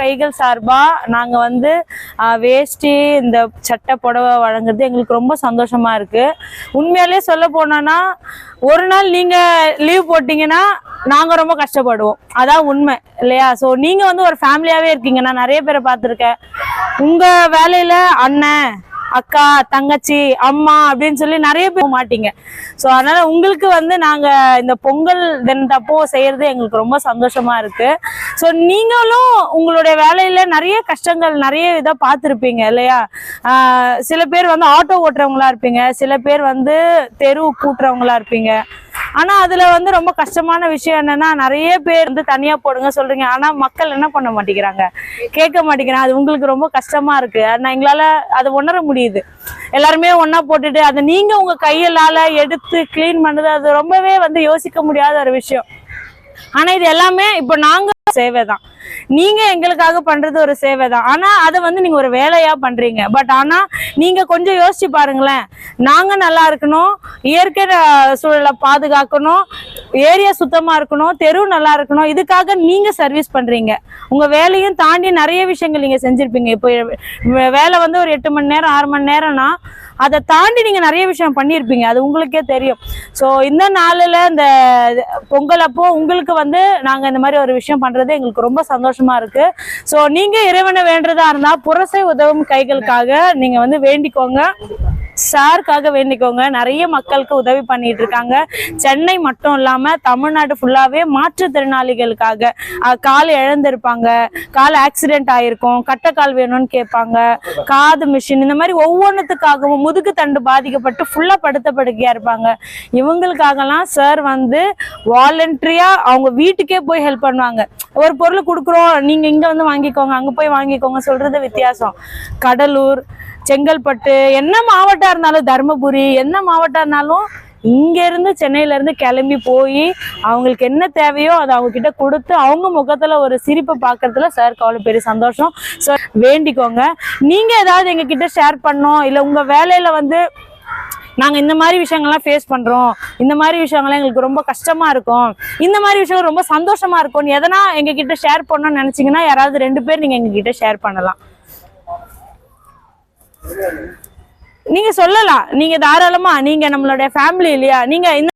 கைகள் சார்பாக நாங்கள் வந்து வேஷ்டி இந்த சட்டை புடவை வழங்குறது எங்களுக்கு ரொம்ப சந்தோஷமாக இருக்குது உண்மையாலே சொல்ல போனோன்னா ஒரு நாள் நீங்கள் லீவ் போட்டிங்கன்னா நாங்கள் ரொம்ப கஷ்டப்படுவோம். அதான் உண்மை இல்லையா? ஸோ நீங்கள் வந்து ஒரு ஃபேமிலியாகவே இருக்கீங்க. நான் நிறைய பேரை பார்த்துருக்கேன். உங்கள் வேலையில் அண்ணன் அக்கா தங்கச்சி அம்மா அப்படின்னு சொல்லி நிறைய பேர் மாட்டீங்க. ஸோ அதனால உங்களுக்கு வந்து நாங்கள் இந்த பொங்கல் தினத்தப்போ செய்யறது எங்களுக்கு ரொம்ப சந்தோஷமா இருக்கு. ஸோ நீங்களும் உங்களுடைய வேலையில நிறைய கஷ்டங்கள் நிறைய இதை பார்த்துருப்பீங்க இல்லையா? சில பேர் வந்து ஆட்டோ ஓட்டுறவங்களா இருப்பீங்க சில பேர் வந்து தெரு கூட்டுறவங்களா இருப்பீங்க. ஆனா அதுல வந்து ரொம்ப கஷ்டமான விஷயம் என்னன்னா நிறைய பேர் வந்து தனியா போடுங்க சொல்றீங்க. ஆனா மக்கள் என்ன பண்ண மாட்டேங்கிறாங்க? கேட்க மாட்டேங்கிறாங்க. அது உங்களுக்கு ரொம்ப கஷ்டமா இருக்கு. ஆனால் எங்களால அதை உணர முடியுது. எல்லாருமே ஒன்றா போட்டுட்டு அதை நீங்க உங்க கையலால எடுத்து க்ளீன் பண்ணுறது அது ரொம்பவே வந்து யோசிக்க முடியாத ஒரு விஷயம். ஆனா இது எல்லாமே இப்போ நாங்க சேவை தான் நீங்க எங்களுக்காக பண்றது ஒரு சேவை தான் ஆனா அதை வந்து நீங்க ஒரு வேலையா பண்றீங்க. பட் ஆனா நீங்க கொஞ்சம் யோசிச்சு பாருங்களேன். நாங்க நல்லா இருக்கணும். இயற்கை சூழலை பாதுகாக்கணும். ஏரியா சுத்தமா இருக்கணும் தெரு நல்லா இருக்கணும் இதுக்காக நீங்க சர்வீஸ் பண்றீங்க. உங்க வேலையும் தாண்டி நிறைய விஷயங்கள் நீங்க செஞ்சிருப்பீங்க. இப்போ வே- வேலை வந்து ஒரு எட்டு மணி நேரம் ஆறு மணி நேரம்னா அதை தாண்டி நீங்க நிறைய விஷயம் பண்ணியிருப்பீங்க அது உங்களுக்கே தெரியும். ஸோ இந்த நாளில் இந்த பொங்கல் அப்போ உங்களுக்கு வந்து நாங்கள் இந்த மாதிரி ஒரு விஷயம் பண்றது எங்களுக்கு ரொம்ப சந்தோஷமா இருக்கு. ஸோ நீங்க இறைவனை வேண்டுறதா இருந்தா புரசை உதவும் கைகளுக்காக நீங்க வந்து வேண்டிக்கோங்க. சாருக்காக வேண்டிக்கோங்க. நிறைய மக்களுக்கு உதவி பண்ணிட்டு இருக்காங்க சென்னை மட்டும் இல்லாம தமிழ்நாடு ஃபுல்லாவே மாற்றுத்திறனாளிகளுக்காக கால் இழந்திருப்பாங்க. கால் ஆக்சிடென்ட் ஆயிருக்கும். கட்டைக்கால் வேணும்னு கேட்பாங்க. காது மிஷின் இந்த மாதிரி ஒவ்வொன்றுத்துக்காகவும் முதுகு தண்டு பாதிக்கப்பட்டு ஃபுல்லா படுத்த படுக்கையா இருப்பாங்க. இவங்களுக்காகலாம் சார் வந்து வாலண்டரியா அவங்க வீட்டுக்கே போய் ஹெல்ப் பண்ணுவாங்க. ஒரு பொருள் கொடுக்குறோம். நீங்க இங்க வந்து வாங்கிக்கோங்க அங்க போய் வாங்கிக்கோங்க சொல்றது வித்தியாசம். கடலூர் செங்கல்பட்டு என்ன மாவட்டம் இருந்தாலும் தருமபுரி என்ன மாவட்டம் இருந்தாலும் இங்கேருந்து சென்னையிலேருந்து கிளம்பி போய் அவங்களுக்கு என்ன தேவையோ அதை அவங்கக்கிட்ட கொடுத்து அவங்க முகத்தில் ஒரு சிரிப்பை பார்க்கறதுல சாருக்கு அவ்வளோ பெரிய சந்தோஷம். ஸோ வேண்டிக்கோங்க. நீங்கள் ஏதாவது எங்ககிட்ட ஷேர் பண்ணோம் இல்லை உங்கள் வேலையில் வந்து நாங்கள் இந்த மாதிரி விஷயங்கள்லாம் ஃபேஸ் பண்ணுறோம் இந்த மாதிரி விஷயங்கள்லாம் எங்களுக்கு ரொம்ப கஷ்டமாக இருக்கும் இந்த மாதிரி விஷயம் ரொம்ப சந்தோஷமாக இருக்கும் எதனா எங்ககிட்ட ஷேர் பண்ணணும்னு நினச்சிங்கன்னா யாராவது ரெண்டு பேர் நீங்கள் எங்ககிட்ட ஷேர் பண்ணலாம். நீங்க சொல்லலாம். நீங்க தாராளமா நீங்க நம்மளுடைய ஃபேமிலி இல்லையா? நீங்க இந்த